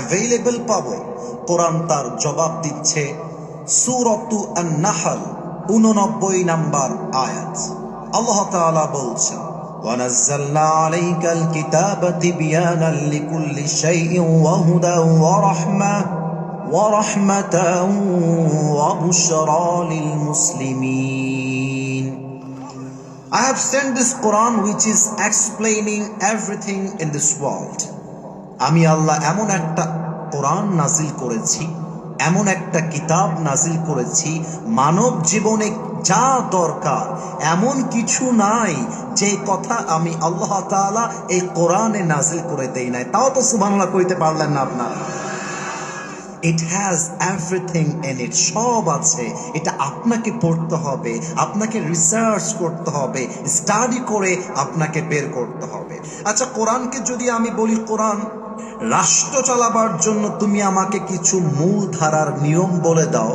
Available পাবো কোরআন তার জবাব দিচ্ছে সুরতু নাহাল উননব্বই নাম্বার আয়াত আল্লাহ তাআলা বলছেন ونزلنا عليك الكتاب تبيانا لكل شيء وهدى ورحمة ورحمة وبشرى للمسلمين I have sent this Quran which is explaining everything in this world. আমি আল্লাহ এমন একটা কোরআন নাজিল করেছি, এমন একটা কিতাব নাজিল করেছি, মানব জীবনে যা দরকার, এমন কিছু নাই যে কথা আমি আল্লাহ তালা এই কোরআনে নাজিল করে দেই নাই। তাও তো সুবাংলা কইতে পারলেন না আপনারা। It has everything in it সব আছে। এটা আপনাকে পড়তে হবে, আপনাকে রিসার্চ করতে হবে স্টাডি করে আপনাকে বের করতে হবে। আচ্ছা কোরআনকে যদি আমি বলি, কোরআন, রাষ্ট্র চালাবার জন্য তুমি আমাকে কিছু মূল ধারার নিয়ম বলে দাও,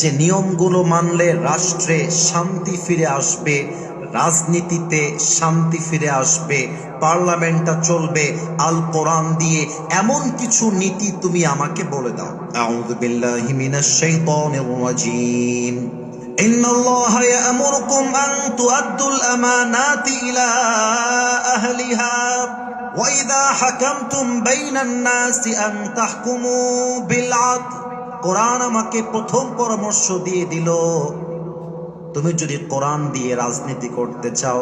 যে নিয়মগুলো মানলে রাষ্ট্রে শান্তি ফিরে আসবে রাজনীতিতে শান্তি ফিরে আসবে পার্লামেন্টটা চলবে আল কোরআন দিয়ে এমন কিছু নীতি তুমি আমাকে বলে দাও আউযু বিল্লাহি মিনাশ শাইতানির রাজীম إن الله يأمركم أن تؤدوا الأمانات إلى أهلها وإذا حكمتم بين الناس أن تحكموا بالعدل কোরআন আমাকে প্রথম পরামর্শ দিয়ে দিল তুমি যদি কোরআন দিয়ে রাজনীতি করতে চাও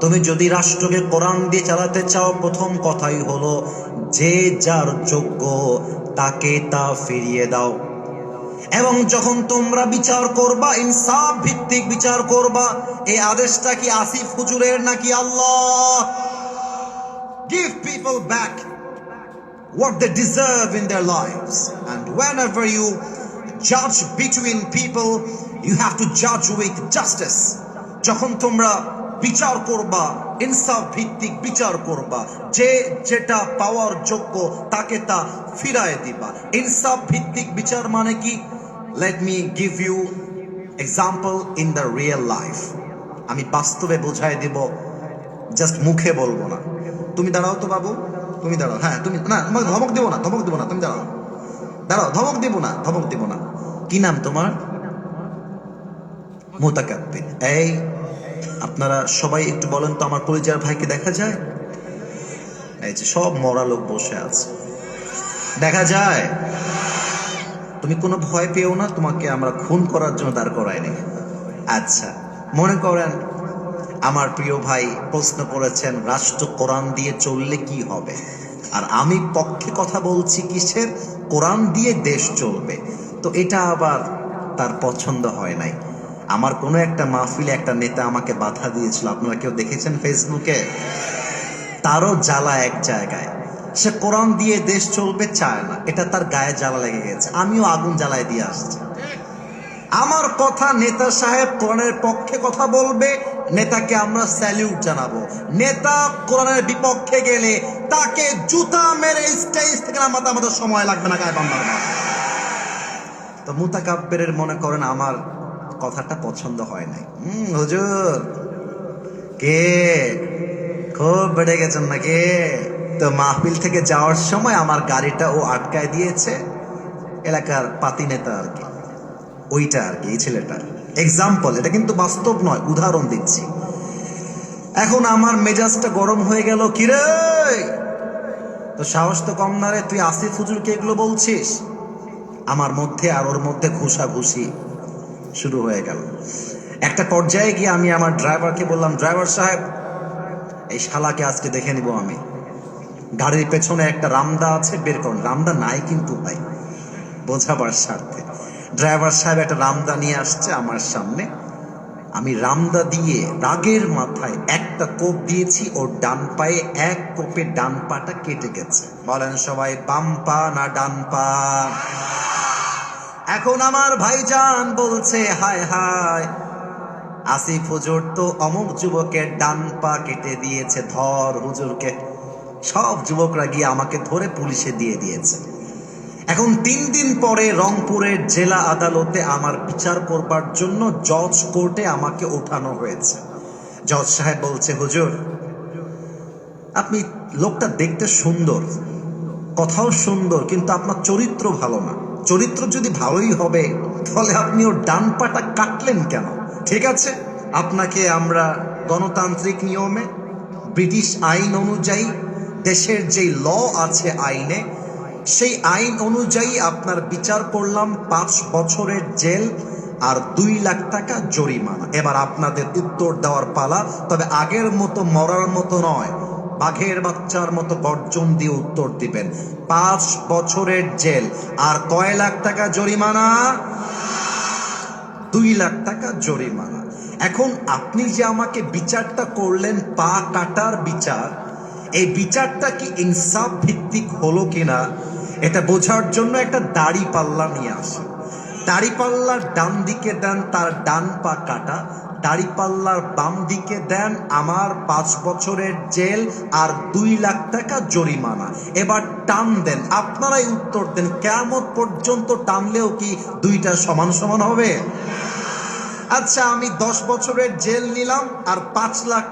তুমি যদি রাষ্ট্রকে কোরআন দিয়ে চালাতে চাও প্রথম কথাই হলো যে যার যোগ্য তাকে তা ফিরিয়ে দাও এবং যখন তোমরা বিচার করবা ইনসাফ ভিত্তিক বিচার করবা এই আদেশটা কি আসিফ হুজুরের নাকি Allah give people back what they deserve in their lives. And whenever you judge between people, you have to জাজ with জাস্টিস যখন তোমরা বিচার করবা, ইনসাফ ভিত্তিক বিচার করবা, যে যেটা পাওয়ার যোগ্য তাকে তা ফিরায় দিবা। ইনসাফ ভিত্তিক বিচার মানে কি? Let me give you example in the real life আমি বাস্তবে বোঝাই দিব জাস্ট মুখে বলব না। তুমি দাঁড়াও তো বাবু, তুমি দাঁড়াও। হ্যাঁ তুমি, না, তোমাকে ধমক দেবো না, ধমক দেবো না, তুমি দাঁড়াও। দাঁড়াও, ধমক দেবো না, ধমক দেবো না। কি নাম তোমার? মোতাকাব্বির এই, আপনারা সবাই একটু বলেন তো আমার পরিচয় ভাইকে দেখা যায়? এই যে সব মরা লোক বসে আছে। দেখা যায়, তুমি কোনো ভয় পেও না, তোমাকে আমরা খুন করার জন্য দাঁড় করাইনি। আচ্ছা মনে করেন আমার প্রিয় ভাই প্রশ্ন করেছেন, রাষ্ট্র কোরআন দিয়ে চললে কি হবে? আর আমি পক্ষে কথা বলছি কিসের? কোরআন দিয়ে দেশ চলবে। তো এটা আবার তার পছন্দ হয় নাই। আমার কোনো একটা মাহফিলে একটা নেতা আমাকে বাধা দিয়েছিল। আপনারা কেউ দেখেছেন ফেসবুকে? তারও জ্বালা এক জায়গায়। সে কোরআন দিয়ে দেশ চলবে চায় না। এটা তার গায়ে জ্বালা লেগে গেছে। আমিও আগুন জ্বালায় দিয়ে আসছি। আমার কথা নেতা সাহেব কোরআনের পক্ষে কথা বলবে, নেতাকে আমরা স্যালিউট জানাব। নেতা কোরআনের বিপক্ষে গেলে তাকে জুতা মেরে স্টেজ থেকে নামাতে আমাদের সময় লাগবে না, গায়ে বান্ধার তো মুতাকাব্বেরের মনে করেন আমার কথাটা পছন্দ হয় নাই। হুম, হুজুর। কে? খুব বেড়ে গেছেন নাকি? তো মাহফিল থেকে যাওয়ার সময় আমার গাড়িটা ও আটকায় দিয়েছে, এলাকার পাতি নেতা আর কি। ওইটা আর কি, এই ছেলেটা এক্সাম্পল এটা কিন্তু বাস্তব নয়, উদাহরণ দিচ্ছি। এখন আমার মেজাজটা গরম হয়ে গেল কিরে? তো সাহস তো কম না রে, তুই আসিফ হুজুরকে এগুলো বলছিস? আমার মধ্যে আর ওর মধ্যে ঘুষাঘুষি। শুরু হয়ে গেল। একটা পর্যায়ে গিয়ে আমি আমার ড্রাইভারকে বললাম, ড্রাইভার সাহেব, এই শালাকে আজকে দেখে নিব আমি। গাড়ির পেছনে একটা রামদা আছে, বের করুন। রামদা নাই কিন্তু ভাই, বোঝাবার স্বার্থে। ড্রাইভার সাহেব একটা রামদা নিয়ে আসছে আমার সামনে। আমি রামদা দিয়ে রাগের মাথায় একটা কোপ দিয়েছি, ওর ডান পায়ে এক কোপে ডান পাটা কেটে গেছে। বলেন সবাই, বাম পা না ডান পা? এখন আমার ভাইজান বলছে, হায় হায়। আসিফ হুজুর তো অমুক যুবকের ডান পা কেটে দিয়েছে, ধর হুজুরকে। সব যুবকরা গিয়ে আমাকে ধরে পুলিশে দিয়ে দিয়েছে। এখন তিন দিন পরে রংপুরের জেলা আদালতে আমার বিচার করবার জন্য জজ কোর্টে আমাকে ওঠানো হয়েছে। জজ সাহেব বলছে, হুজুর, আপনি লোকটা দেখতে সুন্দর, কথাও সুন্দর, কিন্তু আপনার চরিত্র ভালো না। চরিত্র যদি ভালোই হবে, তাহলে আপনি ওর ডান পাটা কাটলেন কেন? ঠিক আছে? আপনাকে আমরা গণতান্ত্রিক নিয়মে, ব্রিটিশ আইন অনুযায়ী, দেশের যেই ল আছে আইনে, সেই আইন অনুযায়ী আপনার বিচার করলাম পাঁচ বছরের জেল আর দুই লাখ টাকা জরিমানা। এবার আপনাদের উত্তর দেওয়ার পালা, তবে আগের মতো মরার মতো নয়। বাঘের বাচ্চার মতো গর্জন দিয়ে উত্তর দিবেন। পাঁচ বছরের জেল। আর কয় লাখ টাকা জরিমানা? দুই লাখ টাকা জরিমানা। এখন আপনি যে আমাকে বিচারটা করলেন, পা কাটার বিচার, এই বিচারটা কি ইনসাফ ভিত্তিক হলো কিনা, এটা বোঝার জন্য একটা দাড়ি পাল্লা নিয়ে আসেন দাড়ি পাল্লার ডান দিকে দেন তার ডান পা কাটা দাড়ি পাল্লার বাম দিকে দেন আমার পাঁচ বছরের জেল আর দুই লাখ টাকা জরিমানা। এবার টান দেন, আপনারাই উত্তর দেন কেমন পর্যন্ত টানলেও কি দুইটা সমান সমান হবে? আচ্ছা আমি দশ বছরের জেল নিলাম আর পাঁচ লাখ